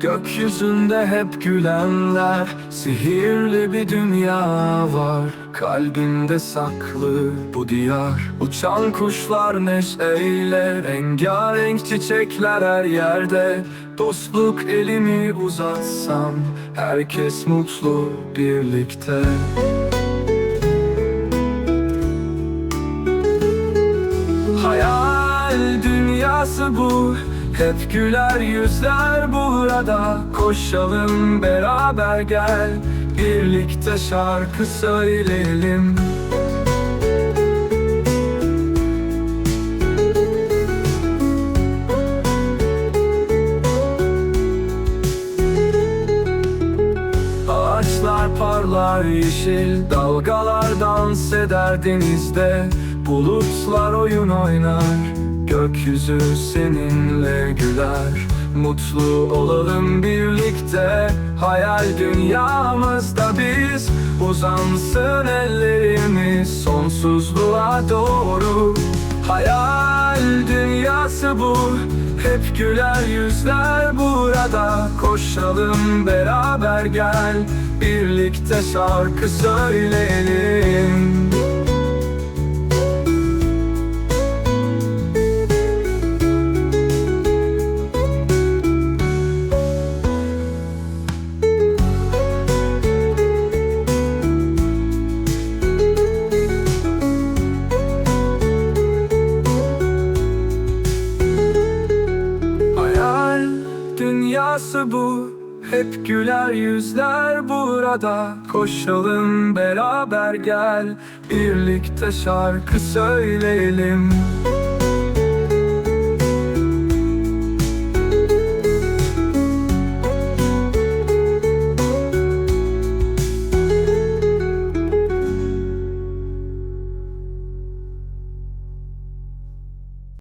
Gökyüzünde hep gülenler. Sihirli bir dünya var Kalbinde saklı bu diyar. Uçan kuşlar neşeyle Rengarenk çiçekler her yerde. Dostluk elimi uzatsam Herkes mutlu birlikte. Hayal dünyası bu Hep güler yüzler burada. Koşalım beraber gel. Birlikte şarkı söyleyelim. Ağaçlar parlar yeşil Dalgalar dans eder denizde. Bulutlar oyun oynar Gökyüzü seninle güler. Mutlu olalım birlikte. Hayal dünyamızda biz. Uzansın ellerimiz Sonsuzluğa doğru. Hayal dünyası bu. Hep güler yüzler burada. Koşalım beraber gel. Birlikte şarkı söyleyelim dünyası bu. Hep güler yüzler burada. Koşalım beraber gel. Birlikte şarkı söyleyelim